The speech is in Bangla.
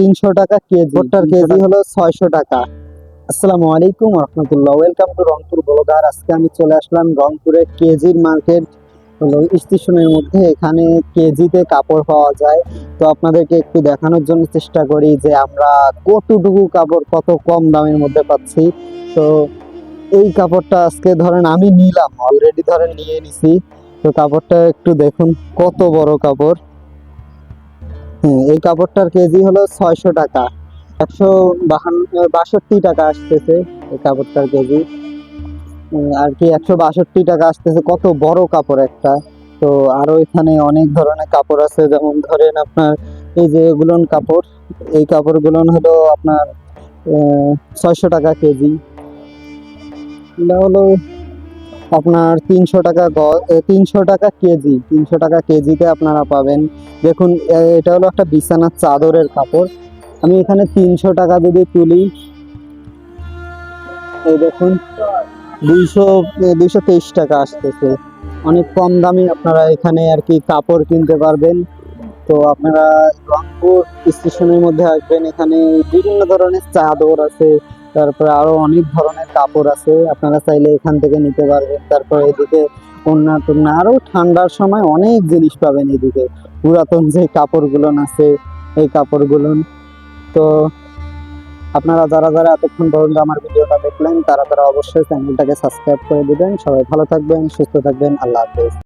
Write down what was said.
তিনশো টাকা কেজি। ভুট্টার কেজি হলো ছয়শো টাকা। আসসালামু আলাইকুম রহমতুল্লাহ। ওয়েলকাম টু রংপুর বলদার আজকে আমি চলে আসলাম রংপুরে কেজির মার্কেট হলো স্টেশনের মধ্যে। এখানে কেজিতে কাপড় পাওয়া যায়। তো আপনাদেরকে একটু দেখানোর জন্য চেষ্টা করি যে আমরা কতটুকু কাপড় কত কম দামের মধ্যে পাচ্ছি। তো এই কাপড়টা আজকে ধরেন আমি নিলাম অলরেডি ধরেন নিয়ে নিছি। তো কাপড়টা একটু দেখুন কত বড় কাপড়। হ্যাঁ এই কাপড়টার কেজি হলো ছয়শো টাকা। একশো বাষট্টি টাকা আসতেছে এই কাপড়টার কেজি। আর কি একশো বাষট্টি টাকা আসতেছে, কত বড় কাপড় একটা। তো আরও এখানে অনেক ধরনের কাপড় আছে, যেমন ধরেন আপনার এই যে এগুলোন কাপড়, এই কাপড়গুলো হলো আপনার ছয়শো টাকা কেজি। এটা হলো আপনার তিনশো টাকা তিনশো টাকা কেজি, তিনশো টাকা কেজিতে আপনারা পাবেন। দেখুন এটা হলো একটা বিছানার চাদরের কাপড়। আমি এখানে তিনশো টাকা যদি তুলি, এই দেখুন, দুইশো দুইশো তেইশ টাকা আসতেছে। অনেক কম দামে আপনারা এখানে আর কি কাপড় কিনতে পারবেন। তো আপনারা রংপুর স্টেশনের মধ্যে আসবেন। এখানে বিভিন্ন ধরনের চাদর আছে। তারপরে আরও অনেক ধরনের কাপড় আছে। আপনারা চাইলে এখান থেকে নিতে পারবেন। তারপরে এদিকে টোন্না আরও ঠান্ডার সময় অনেক জিনিস পাবেন এদিকে। পুরাতন যে কাপড়গুলো আছে, এই কাপড়গুলো। তো আপনারা যারা যারা এতক্ষণ পর্যন্ত আমার ভিডিওটা দেখলেন, তারা তারা অবশ্যই চ্যানেলটাকে সাবস্ক্রাইব করে দিবেন। সবাই ভালো থাকবেন, সুস্থ থাকবেন। আল্লাহ হাফেজ।